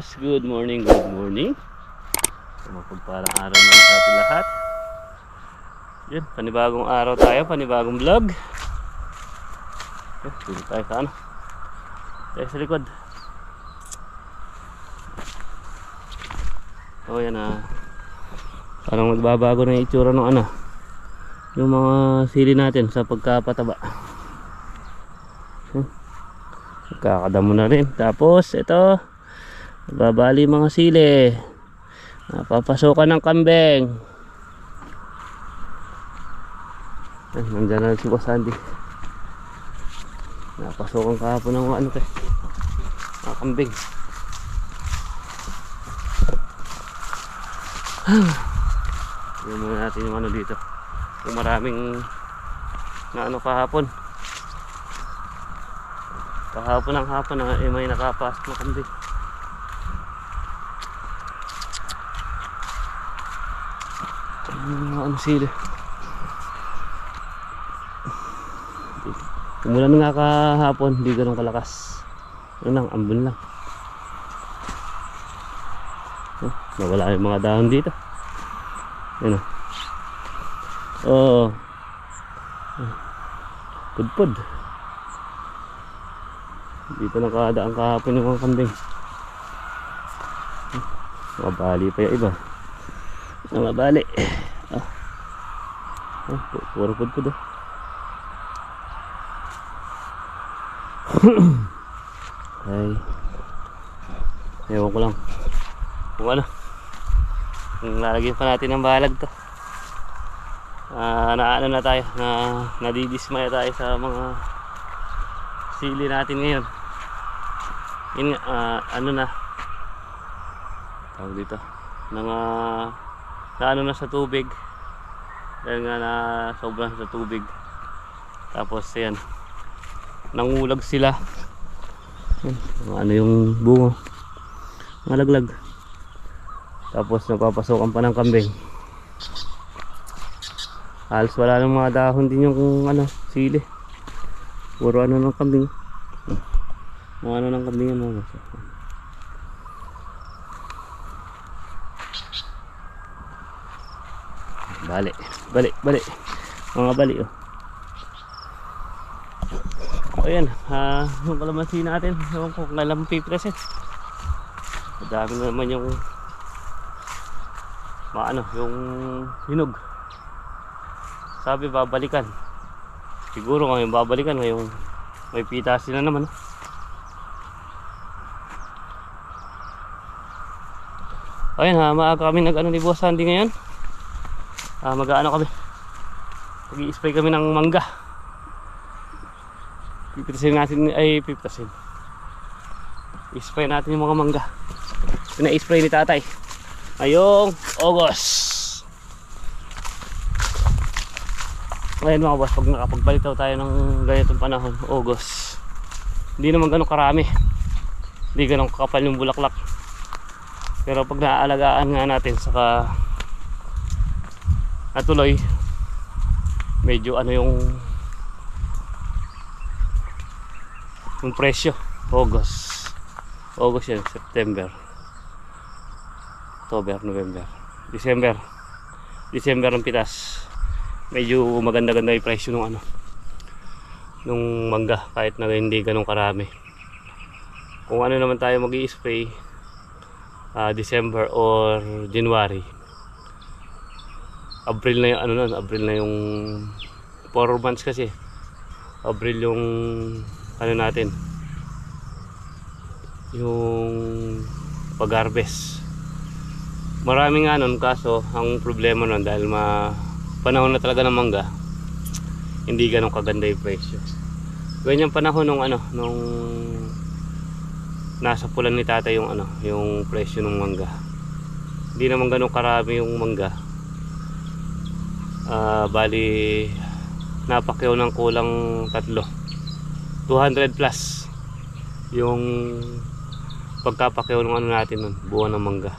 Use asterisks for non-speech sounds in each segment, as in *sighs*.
boss, good morning, good morning. Mapagparang araw naman sa ating lahat. Yan, panibagong araw tayo, panibagong vlog. Yan, dito tayo sa ano. Tayo sa likod. So yan ah. Parang magbabago na yung itsura ng ano. Yung mga sili natin sa pagkapataba. Kakadamo na rin. Tapos, ito. Babali mga sili. Napapasokan ng kambing. Ay, nandyan na si Boss Andy. Napasokan kahapon ng ano to. Mga kambing. *sighs* Tignan muna natin yung ano dito. Kung maraming na ano kahapon. Kahapon ang hapon na eh, may nakapasok na kambing. Ano ano sila? Umulan nga kahapon, hindi ganun kalakas. Ano lang, ambon lang. Oh, nawala yung mga dahon dito. Yan o. Oo. Pudpud. Dito nakadaan kahapon yung mga kambing. Mabali pa yung iba. Na mabali. Ah. Ah, pu- puro pudpud oh. Ay. Ewan ko lang. Kung ano. Kung pa natin ng balag to. Ah, naano na tayo. Na nadidismaya tayo sa mga sili natin ngayon. Yun nga, ah, ano na. Tawag dito. Nang ah, na ano na sa tubig. Dahil nga na sobrang sa tubig. Tapos yan. Nangulag sila. Ano yung bunga. Malaglag. Tapos napapasokan pa ng kambing. Halos wala ng mga dahon din yung ano, sili. Puro ano ng kambing. Mga ano ng kambing yan mga boss. Bali, bali. Mga bali oh. O yan, ah, yung kalamansi natin, ewan ko kung kailan pipreset. Madami na naman yung maano, yung hinog. Sabi babalikan. Siguro ngayon babalikan ngayong may pitasin na naman. Ayun ha, maaga kami nag ano ni Boss Sandy ngayon. Ah, mag-ano kami. Mag-i-spray kami ng mangga. Pipitasin natin ay pipitasin. I-spray natin yung mga mangga. Pina-spray ni tatay. Ngayong August. Ngayon mga boss, pag nakapagpalit daw tayo ng ganitong panahon, August. Hindi naman ganun karami. Hindi ganun kakapal yung bulaklak. Pero pag naaalagaan nga natin saka natuloy medyo ano yung yung presyo. August. August yan September. October November. December. December ang pitas. Medyo maganda-ganda yung presyo nung ano nung mangga kahit na hindi ganun karami. Kung ano naman tayo mag spray ah, December or January April na yung ano nun, April na yung 4 months kasi. April yung ano natin. Yung pag-harvest. Marami nga nun kaso ang problema nun dahil ma panahon na talaga ng mangga hindi ganun kaganda yung presyo. Ganyan panahon nung ano nung nasa pulan ni tata yung ano yung presyo ng mangga. Hindi naman ganun karami yung mangga Ah, bali napakyaw ng kulang tatlo. 200 plus yung pagkapakyaw ng ano natin nun buwan ng mangga.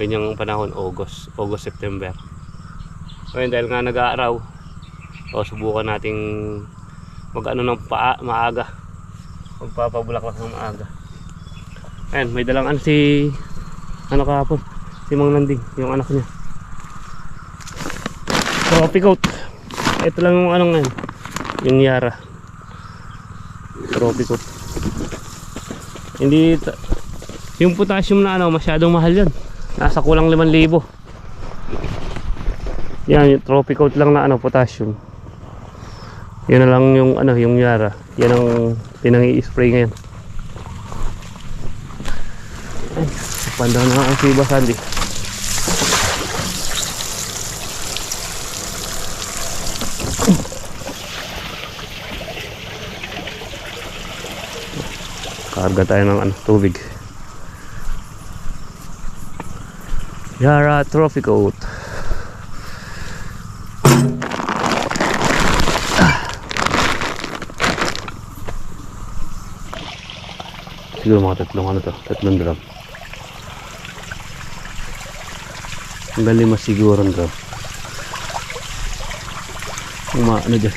Ganyang panahon August August September. Ngayon dahil nga nag-aaraw o subukan nating mag ano ng paa, maaga. Magpapabulaklak ng maaga. Ayan, may dalang ano si ano kahapon, si Mang Nanding, yung anak niya. Trophy coat. Ito lang yung anong ngayon, yung Yara. Trophy coat. Hindi yung potassium na ano, masyadong mahal yan. Nasa kulang 5,000. Yan, yung trophy lang na ano, potassium. Yan na lang yung ano, yung Yara. Yan ang pinangi-spray ngayon. Ay, pandaw na ang si Basandi. Karga tayo ng ano, tubig. Yara Trophy Coat. Siguro mga tatlong ano to, tatlong drum. Ang mas siguro ang drum. Ang mga ano dyan.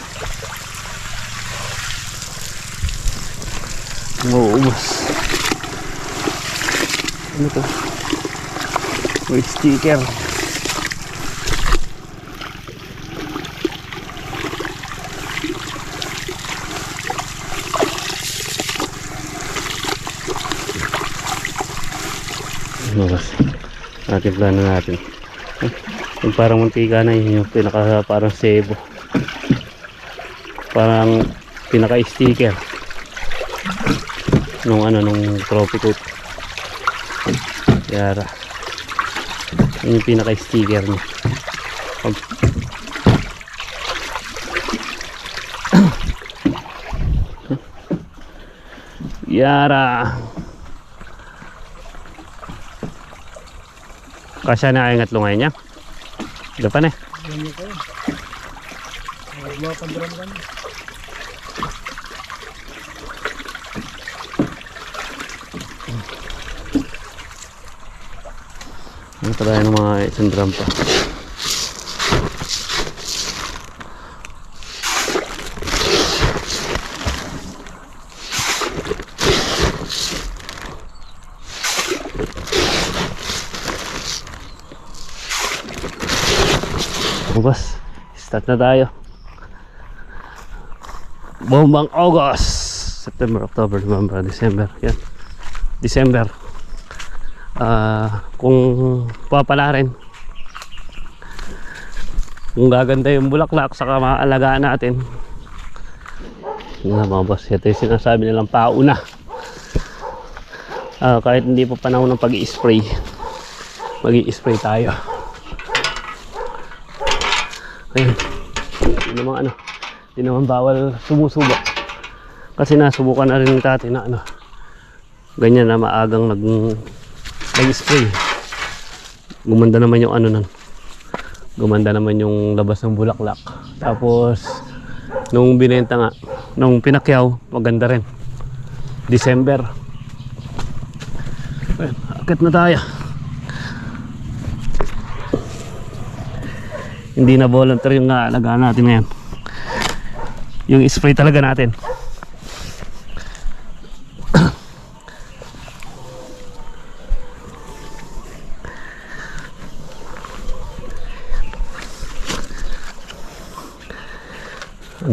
Mauubos. Ano to? May sticker. Lumabas. Natin plano natin. Eh, Yung parang mantika na yun, yung pinaka parang sebo. Parang pinaka sticker. Nung ano, nung trophy coat. Yara. Yun yung pinaka sticker niya. Pag- *coughs* Yara. Kasya na ang ngatlong ngayon niya. Ito pa na. Ganyan ko. Mga pandram ka na. Ano tayo ng mga isang drum pa. Bukas, start na tayo. Bombang August, September, October, November, December. Yan. December. Ah, kung papala rin. Kung gaganda yung bulaklak saka maaalagaan natin. Nga mga boss, ito yung sinasabi nilang pauna. Ah, kahit hindi pa panahon ng pag-i-spray, mag spray tayo. Ayun. Hindi naman ano, hindi naman bawal sumusuba. Kasi nasubukan na rin tatay na ano, ganyan na maagang nag nag-spray. Gumanda naman yung ano nun. Gumanda naman yung labas ng bulaklak. Tapos, nung binenta nga, nung pinakyaw, maganda rin. December. Ayun, akit na tayo. Hindi na volunteer yung alagaan natin ngayon. Yung spray talaga natin.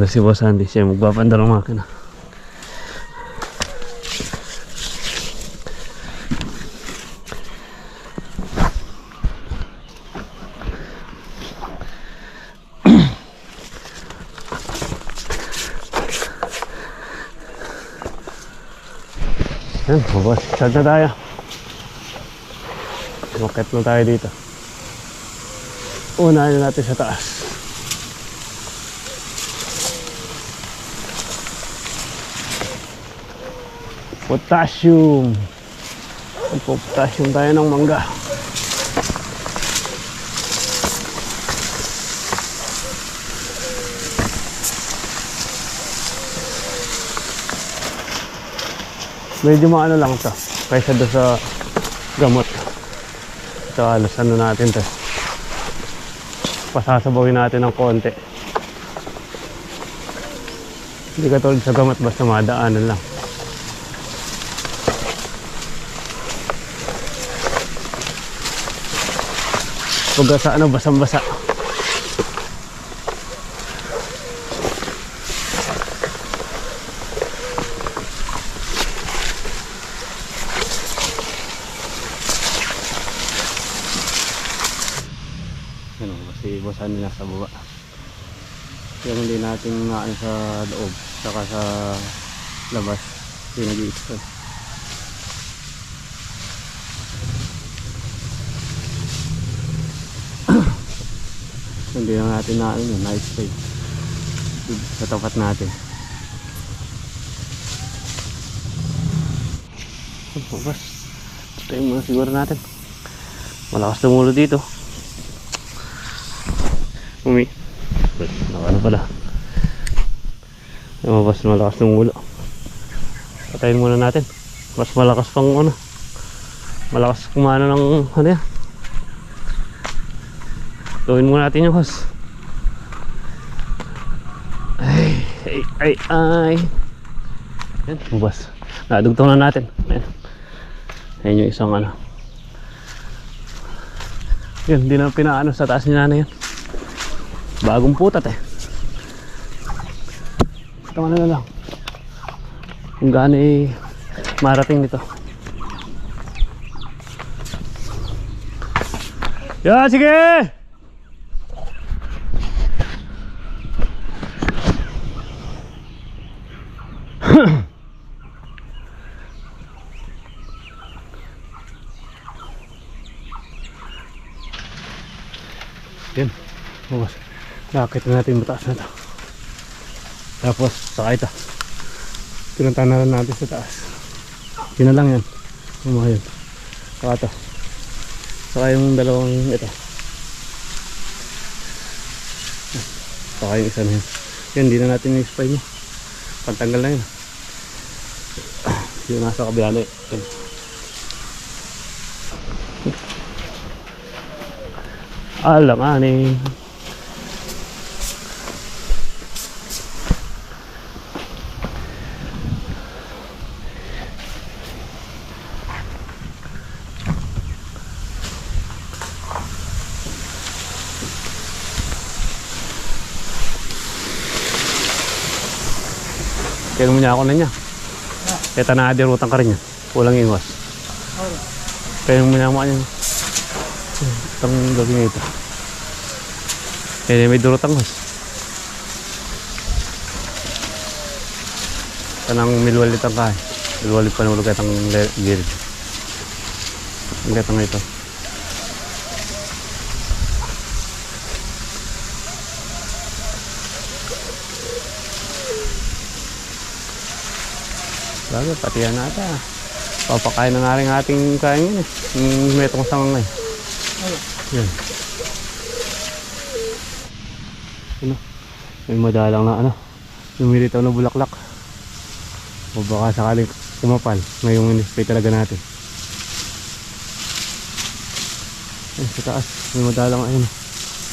Ano si Boss Andy? Siya magbabanda ng makina. Yan, boss. Start na tayo. Rocket na tayo dito. Unahin na natin sa taas. Potassium. Potassium tayo ng mangga. Medyo maano lang to. Kaysa doon sa gamot. Ito halos ano natin to. Pasasabawin natin ng konti. Hindi katulad sa gamot basta madaanan lang. Pag sa ano, basang-basa. Ano, kasi basahan nila sa baba. Yung hindi natin maano sa loob, saka sa labas. Hindi nag-i-expand. Hindi na natin na ano nice spray sa tapat natin. Bukas tayo muna siguro natin. Malakas tumulo dito. Umi. Naka ano pala lumabas na malakas tumulo patayin muna natin. Mas malakas pang ano malakas kumano ng ano yan Gawin muna natin yung hose. Ay, ay, ay, ay. Yan, bubas. Nadugtong na natin. Ayan. Ayan yung isang ano. Yan, hindi na pinaano sa taas ni nanay yan. Bagong putat eh. Ano na lang. Kung gaano eh, marating nito. Yan, sige! *coughs* Yan. Bukas. Nakakita natin mataas na to. Tapos, saka ito. Pinunta na natin sa taas. Yun na lang yan. Mga yun. Saka ito. Saka yung dalawang ito. Saka yung isa na yun. Yan, hindi na natin yung spy niya. Pantanggal na yun. Yung nasa kabila na yun. Alanganin. Kaya mo niya ako na niya. Kaya tanadirutan ka rin yan. Kulang ingos. Kaya niya ako yan. Itong gagawin ito. Kaya may durutang hos. Kanang milwalit ang kain. Milwalit pa nulog itang girid. Ang gatang ito. Bago, pati yan nata. Papakain na nga rin ating kain yun eh. Yung metong sangang eh. Yan. Ano? May madalang na ano. Lumilitaw na bulaklak. O baka sakaling kumapal. Ngayong in-spray talaga natin. Ay, sa taas. May madalang ayun.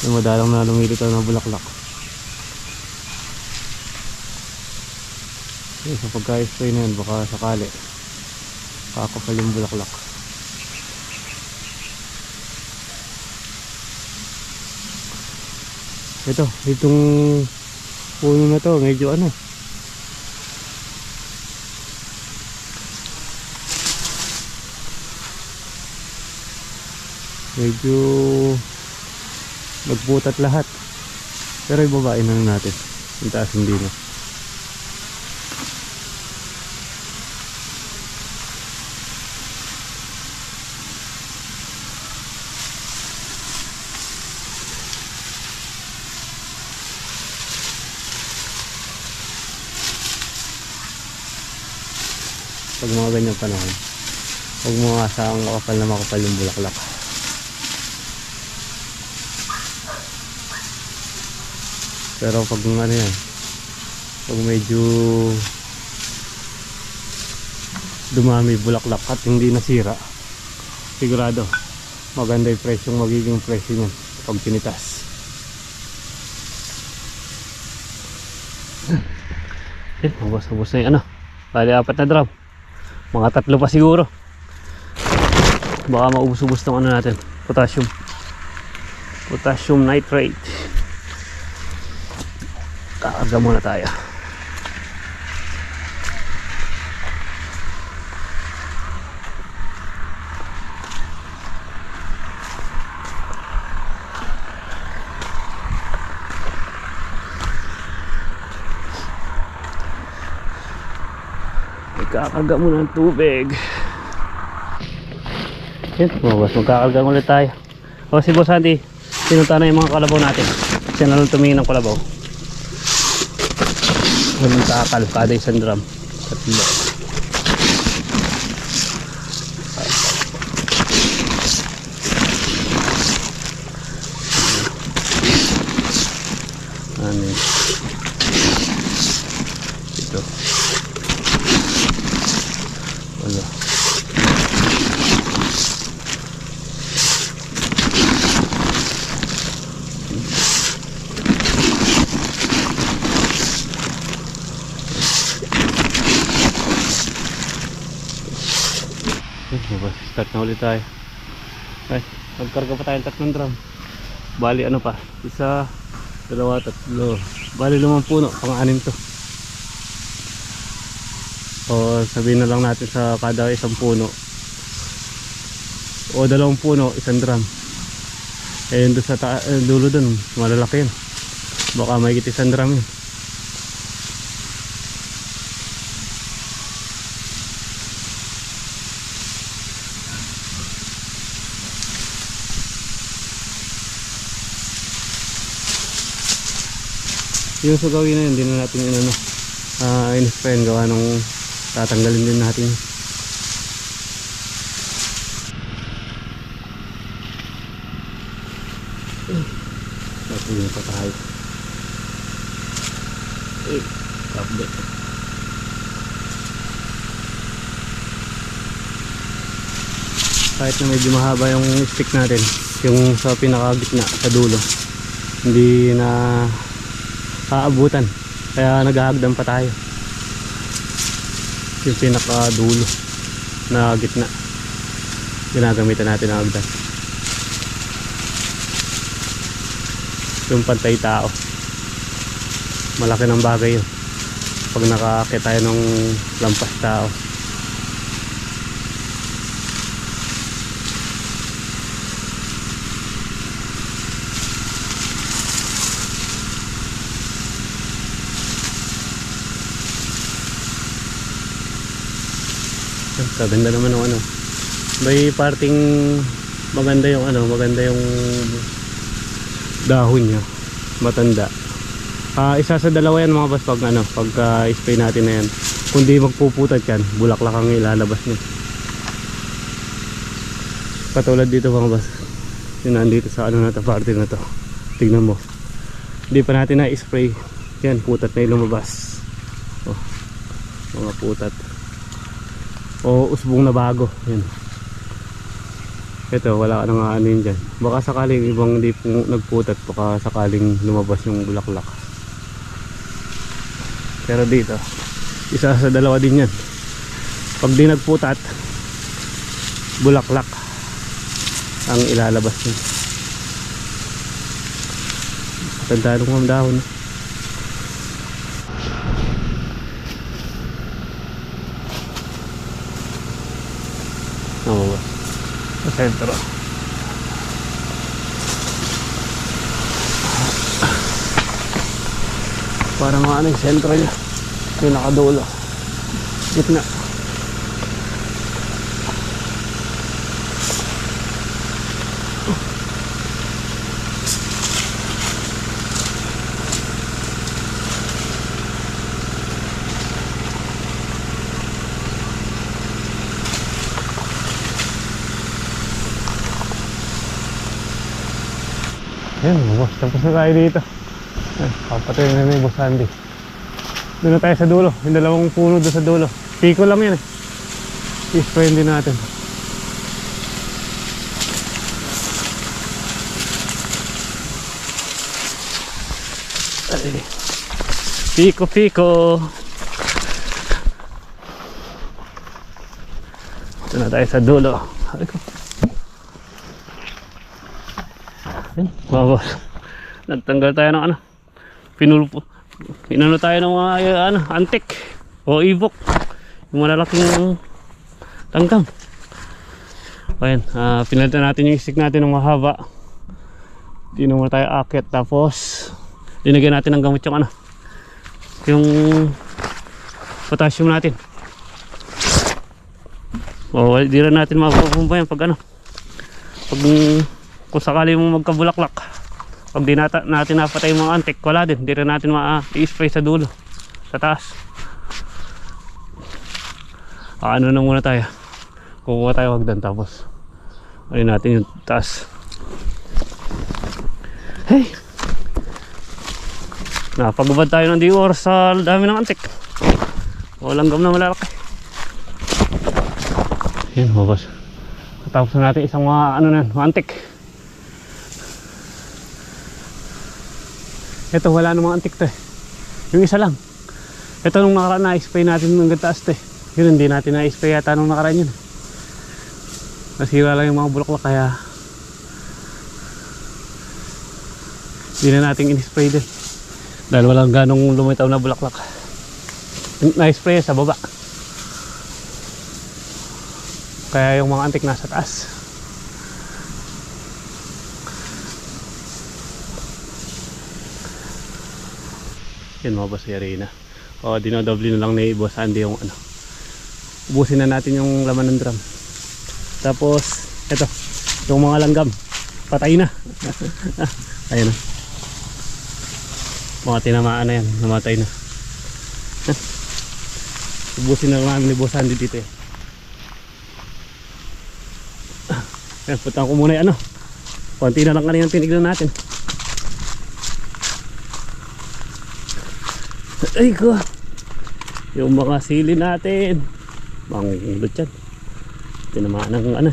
May madalang na lumilitaw na bulaklak. Ay, sa pagka-spray na yan, baka sakali. Kakapal yung bulaklak. Ito, itong puno na to, medyo ano. Medyo nagputat lahat. Pero ibabain na natin. Yung taas hindi na. Mga ganyang panahon huwag mo asahang makapal na makapal yung bulaklak. Pero pag ano yan pag medyo dumami bulaklak at hindi nasira sigurado maganda yung presyong magiging presyo niyan pag tinitas *laughs* eh, ubos-ubos na yung ano bali apat na drum mga tatlo pa siguro. Baka maubos-ubos ng ano natin. Potassium. Potassium nitrate. Kakarga muna tayo. Magkakarga muna ng tubig. Yan, mga boss, magkakarga ulit tayo. O si Boss Andy, pinunta na yung mga kalabaw natin. Siya na lang tumingin ng kalabaw. Walang takal, kada isang drum. Tatlo. Ano yun? Ito. Wala. Eh, baba, start na ulit tayo. Ay, magkarga pa tayo ng tatlong drum. Bali ano pa? Isa, dalawa, tatlo. Bali lumang puno, pang-anim to. O sabihin na lang natin sa kada isang puno. O dalawang puno, isang drum. Eh doon sa eh, dulo dun, malalaki yun. Baka may isang drum yun. Yung sugawin na yun, hindi na natin yun ano, uh, in-sprayan gawa nung tatanggalin din natin. Napunin pa tayo. Eh, kapde. Kahit na medyo mahaba yung stick natin, yung sa pinakagitna, sa dulo, hindi na aabutan kaya naghahagdan pa tayo. Yung pinaka dulo na gitna. Ginagamitan natin ang hagdan. Yung pantay tao. Malaki ng bagay yun. Pag nakakit tayo ng lampas tao Kaganda naman ng ano. May parting maganda yung ano, maganda yung dahon niya. Matanda. Ah, isa sa dalawa yan mga boss pag ano, pag ah, spray natin na yan. Kung di magpuputat yan, bulaklak ang ilalabas niya. Katulad dito mga boss. Yun nandito sa ano na to, parte na to. Tignan mo. Hindi pa natin na-spray. Yan, putat na yung lumabas. Oh, mga putat o usbong na bago. Yan ito wala ka nang aanin dyan. Baka sakaling ibang hindi po nagputat baka sakaling lumabas yung bulaklak. Pero dito isa sa dalawa din yan. Pag di nagputat bulaklak ang ilalabas niya. Tanda nung mga dahon. Oo. Sa sentro. Para mga ano yung sentro niya. Yung nakadulo. Gitna. Ayan, boss. Tapos na tayo dito. Ay, papatay na na yung boss Andy. Doon na tayo sa dulo. Yung dalawang puno doon sa dulo. Piko lang yan eh. I-spray din natin. Ay. Piko, piko. Ito na tayo sa dulo. Ay ko. Ayun, boss. Nagtanggal tayo ng ano. Pinulpo. Pinano tayo ng mga eh, ano, antik. O ibok. Yung malalaking tangkang. Ayan, ah pinalitan natin yung stick natin ng mahaba. Di na muna tayo akit. Tapos, linagyan natin ng gamot yung ano. Yung potassium natin. O, di rin natin mapapumpa yan pag ano. Pag kung sakali mo magkabulaklak. Pag di nata, natin napatay mga antik, wala din. Di rin natin ma-spray sa dulo. Sa taas. Ah, ano na muna tayo. Kukuha tayo hagdan tapos. Ayun natin yung taas. Hey! Napagubad tayo ng di oras sa dami ng antik. Walang gam na malalaki. Yan, mabas. Tapos na natin isang mga ano na, antik. Ito, wala namang antik to eh. Yung isa lang. Ito nung nakaraan na-spray natin ng taas to eh. Yun, hindi natin na-spray yata nung nakaraan yun. Nasira lang yung mga bulaklak kaya hindi na natin in-spray din. Dahil walang ganong lumitaw na bulaklak. Na-spray sa baba. Kaya yung mga antik nasa taas. Yan mga boss arena. O dinodoble na lang ni Boss Andy yung ano. Ubusin na natin yung laman ng drum. Tapos ito, yung mga langgam. Patay na. *laughs* Ayun na. Mga tinamaan na yan. Namatay na. *laughs* Ubusin na namin ni Boss Andy dito eh. Ayan, punta ko muna yung ano. Konti na lang kanina tinignan natin. Ay ko. Yung mga sili natin. Mangulot yan. Tinamaan ng ano.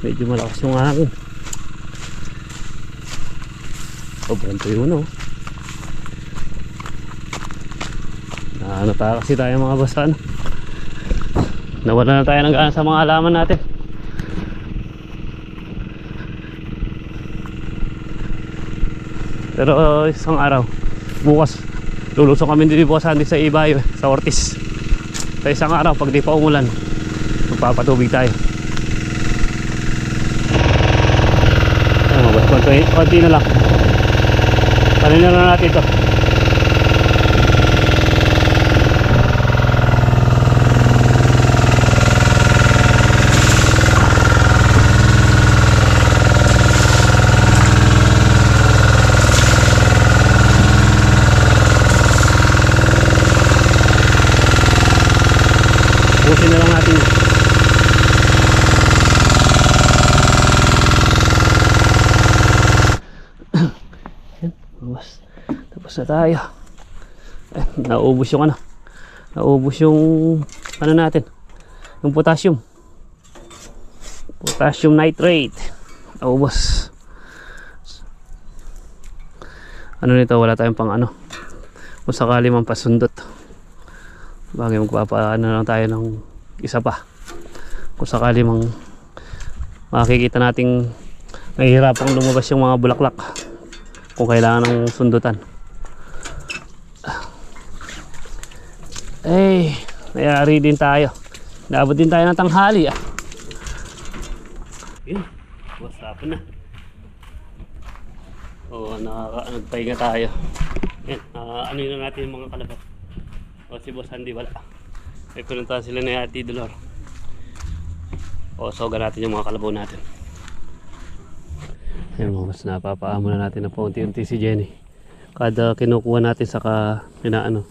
Medyo malakas yung hangin. Sobrang tuyo na oh. Na, ano pa kasi tayo mga basta ano. Nawala na tayo ng gaan sa mga halaman natin. Pero uh, isang araw, bukas, lulusong kami din po sa sa Ibayo, sa Ortiz. Sa isang araw, pag di pa umulan, magpapatubig tayo. Boss, konti, konti na lang. Kanina na natin ito. Busin na lang natin bawas. Tapos na tayo. Eh, naubos yung ano. Naubos yung ano natin. Yung potassium. Potassium nitrate. Naubos. Ano nito, wala tayong pang ano. Kung sakali man pasundot. Bagay magpapaano lang tayo ng isa pa. Kung sakali mang makikita nating nahihirapang lumabas yung mga bulaklak kung kailangan ng sundutan. Eh, nayari din tayo. Naabot din tayo ng tanghali ah. Yun, what's up na? Oo, nakaka nagpahinga tayo. Yan, ah, ano yun natin yung mga kalabat. O si Boss Andy wala. May pinuntahan sila ni Ate Dolor. O soga natin yung mga kalabaw natin. Ayun mga boss, napapaamo na natin na paunti-unti si Jenny. Kada kinukuha natin saka pinaano,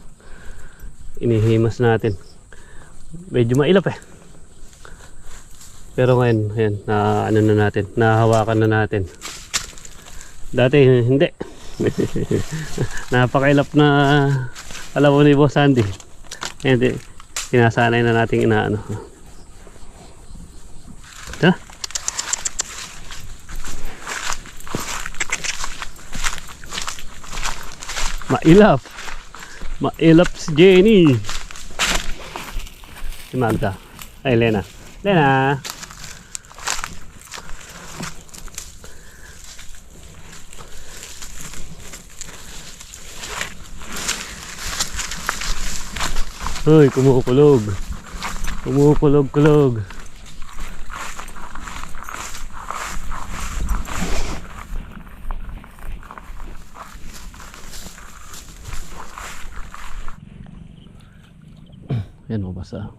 inihimas natin. Medyo mailap eh. Pero ngayon, ayan, na ano na natin, nahawakan na natin. Dati hindi. *laughs* Napakailap na mo ni Boss Andy. Hindi. Sinasanay na nating inaano. Ha? Mailap. Mailap si Jenny. Si Magda. Ay, Lena. Lena. Hoy, kumukulog. Kumukulog, kulog. Yan o, basta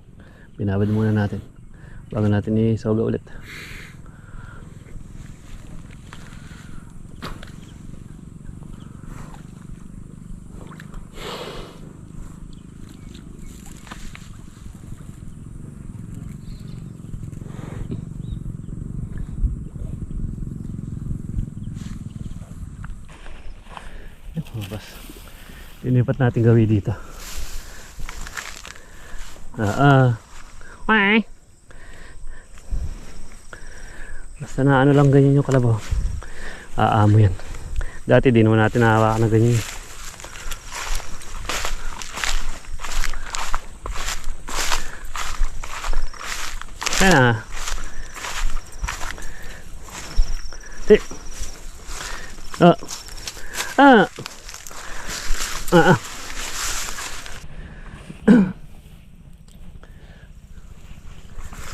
binabad muna natin bago natin isoga ulit. Yan, lumabas. Linipat natin gawin dito. Ah, ah. Why? Basta na ano lang ganyan yung kalabaw. Aamo yan. Dati di naman natin nahawakan na ganyan. Kaya na. Di. Ah. Ah. Ah. ah.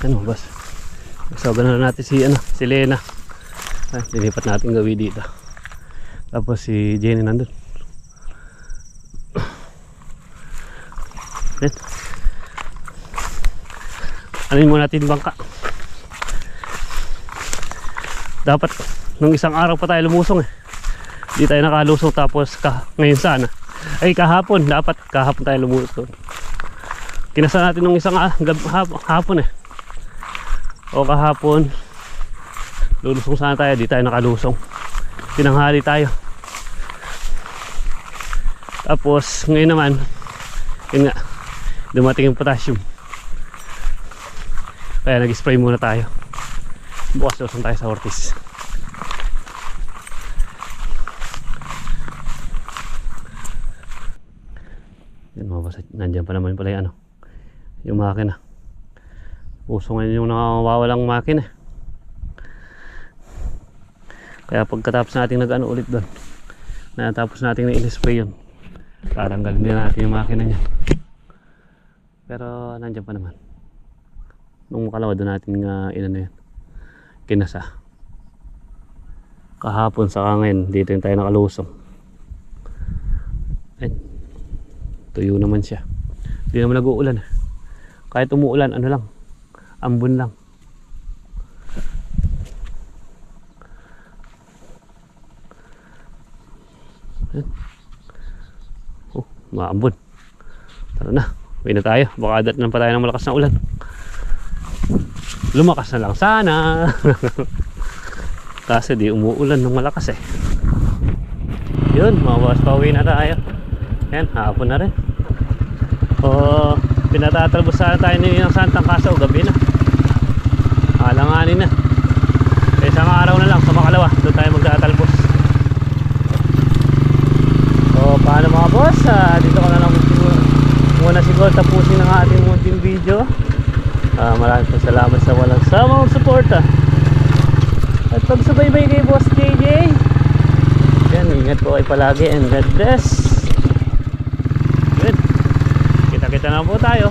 ano bas Sabi na natin si ano si Lena. Ay, linipat natin gawi dito. Tapos si Jenny nandun. Yan. Anin mo natin bangka. Dapat nung isang araw pa tayo lumusong eh. Di tayo nakalusong tapos ka, ngayon sana. Ay kahapon dapat kahapon tayo lumusong. Kinasa natin nung isang ah, hap- hapon eh o kahapon lulusong sana tayo di tayo nakalusong. Pinanghali tayo. Tapos ngayon naman yun nga dumating yung potassium. Kaya nag spray muna tayo. Bukas lusong tayo sa Ortiz. Yun mga boss nandyan pa naman pala yung ano yung makina uso ngayon yung nakawawalang makina. Kaya pagkatapos natin nag ano ulit doon natapos natin na in-spray yun tatanggalin din natin yung makina niya. Pero nandyan pa naman. Nung makalawa doon natin nga inano yan kinasa. Kahapon sa ngayon dito yung tayo nakalusong. Ayun. Tuyo naman siya. Hindi naman nag-uulan. Kahit umuulan ano lang ambon lang. Oh maambon tara na uwi na tayo. Baka adat na pa tayo ng malakas na ulan. Lumakas na lang sana. *laughs* Kasi di umuulan ng malakas eh. Yun mga boss pauwi na tayo. Yan hapon na rin. O pinatatalbos sana tayo ni ng Santang Kaso gabi na. Alanganin na. Eh, isang araw na lang sa makalawa doon tayo magtatalbos. So paano mga boss? Ah, dito ko na lang siguro, muna siguro tapusin ang ating munting video. Ah, maraming salamat sa walang samang suporta. At pagsubaybay kay Boss JJ yan ingat po kayo palagi and God bless good kita kita na po tayo